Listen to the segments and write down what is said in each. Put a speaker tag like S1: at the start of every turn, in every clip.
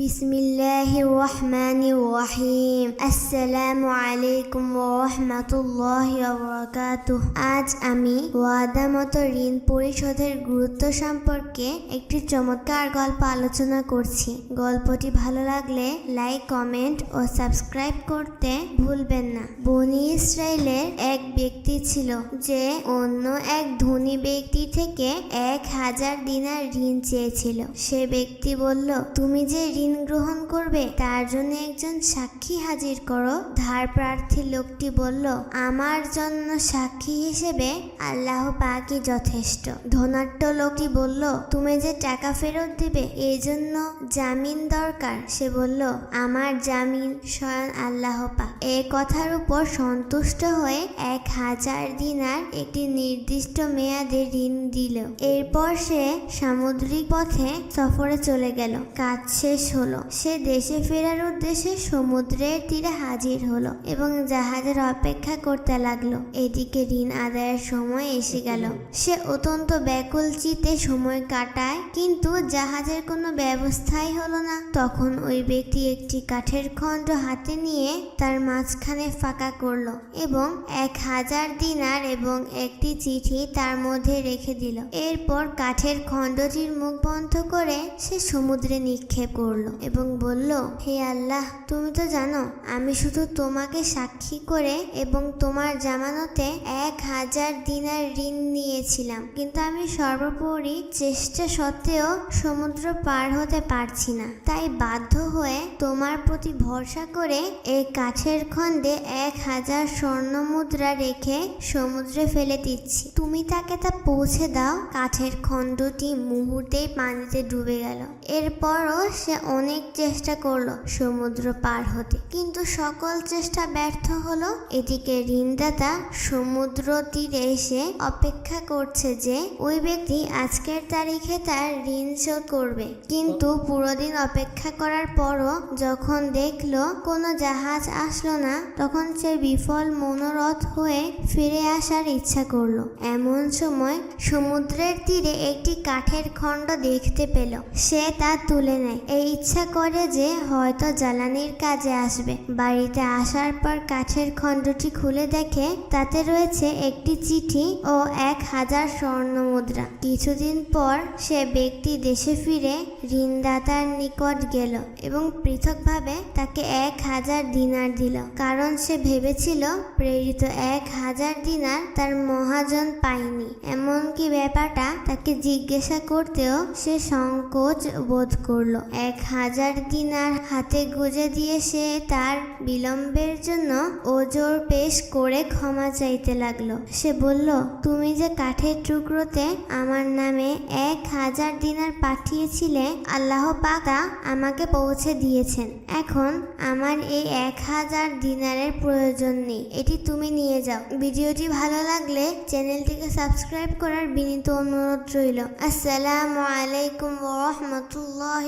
S1: বিসমিল্লাহির রহমানির রহিম। আসসালামু আলাইকুম রহমাতুল্লাহি বারাকাতুহ। আজ আমি ওয়াদা মতো ঋণ পরিশোধের গুরুত্ব সম্পর্কে একটি চমৎকার গল্প আলোচনা করছি। গল্পটি ভালো লাগলে লাইক, কমেন্ট ও সাবস্ক্রাইব করতে ভুলবেন না। বনি ইসরায়েলের এক ব্যক্তি ছিল যে অন্য এক ধনী ব্যক্তি থেকে এক হাজার দিনার ঋণ চেয়েছিল। সে ব্যক্তি বলল, তুমি যে ঋণ গ্রহণ করবে, তার জন্য একজন সাক্ষী হাজির করো। ধার প্রার্থী লোকটি বলল, আমার জন্য সাক্ষী হিসেবে আল্লাহ পাকই যথেষ্ট। ধনাঢ্য লোকটি বলল, তুমি যে টাকা ফেরত দিবে এই জন্য জামিন দরকার। সে বলল, আমার জামিন স্বয়ং আল্লাহ পাক। এ কথার উপর সন্তুষ্ট হয়ে এক হাজার দিনার একটি নির্দিষ্ট মেয়াদে ঋণ দিল। এরপর সে সামুদ্রিক পথে সফরে চলে গেল। কাজ শেষ হলো। সে দেশে ফেরার উদ্দেশ্যে সমুদ্রের তীরে হাজির হলো এবং জাহাজের অপেক্ষা করতে লাগল। এদিকে ঋণ আদায়ের সময় এসে গেল। সে অত্যন্ত ব্যাকুল চিতে সময় কাটায়, কিন্তু জাহাজের কোনো ব্যবস্থাই হলো না। তখন ওই ব্যক্তি একটি কাঠের খণ্ড হাতে নিয়ে তার মাঝখানে ফাঁকা করল এবং এক হাজার দিনার এবং একটি চিঠি তার মধ্যে রেখে দিল। এরপর কাঠের খণ্ডটির মুখ বন্ধ করে সে সমুদ্রে নিক্ষেপ করল। এবং বলল, হে আল্লাহ, তুমি তো জানো, আমি শুধু তোমাকে সাক্ষী করে এবং তোমার জামানতে এক হাজার দিনার ঋণ নিয়েছিলাম। কিন্তু আমি সর্বোপরি চেষ্টা সত্ত্বেও সমুদ্র পার হতে পারছি না। তাই বাধ্য হয়ে তোমার প্রতি ভরসা করে এই কাঠের খণ্ডে এক হাজার স্বর্ণ মুদ্রা রেখে সমুদ্রে ফেলে দিচ্ছি। তুমি তাকে তা পৌঁছে দাও। কাঠের খণ্ডটি মুহূর্তেই পানিতে ডুবে গেল। এরপরও সে অনেক চেষ্টা করল সমুদ্র পার হতে। কিন্তু সকল চেষ্টা ব্যর্থ হলো। এদিকে ঋণদাতা সমুদ্র তীরে এসে অপেক্ষা করছে যে, ওই ব্যক্তি আজকের তারিখে তার ঋণ শোধ করবে। কিন্তু পুরো দিন অপেক্ষা করার পরও যখন দেখল কোনো জাহাজ আসলো না, তখন সে বিফল, মনোরথ হয়ে ফিরে আসার ইচ্ছা করল। এমন সময় সমুদ্রের তীরে একটি কাঠের খণ্ড দেখতে পেল। সে তা তুলে নেয়। এই ইচ্ছা করে যে হয়তো জ্বালানির কাজে আসবে। বাড়িতে আসার পর কাঠের খণ্ডটি খুলে দেখে তাতে রয়েছে একটি চিঠি ও এক হাজার স্বর্ণ মুদ্রা। কিছুদিন পর সে ব্যক্তি দেশে ফিরে ঋণদাতার নিকট গেল এবং পৃথকভাবে তাকে এক হাজার দিনার দিল। কারণ সে ভেবেছিল, প্রেরিত এক হাজার দিনার তার মহাজন পায়নি। এমনকি ব্যাপারটা তাকে জিজ্ঞাসা করতেও সে সংকোচ বোধ করল। এক হাজার দিনার হাতে গুজে দিয়ে সে তার বিলম্বের জন্য ওজোর পেশ করে ক্ষমা চাইতে লাগল। সে বলল, তুমি যে কাঠের টুকরোতে আমার নামে এক হাজার দিনার পাঠিয়েছিলে, আল্লাহ পাকা আমাকে পৌঁছে দিয়েছেন। এখন আমার এই এক হাজার দিনারের প্রয়োজন নেই, এটি তুমি নিয়ে যাও। ভিডিওটি ভালো লাগলে চ্যানেলটিকে সাবস্ক্রাইব করার বিনীত অনুরোধ রইল। আসসালামু আলাইকুম ওরহমতুল্লাহ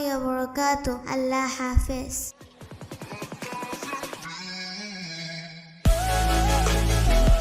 S1: বরকাত আল্লাহ হাফেজ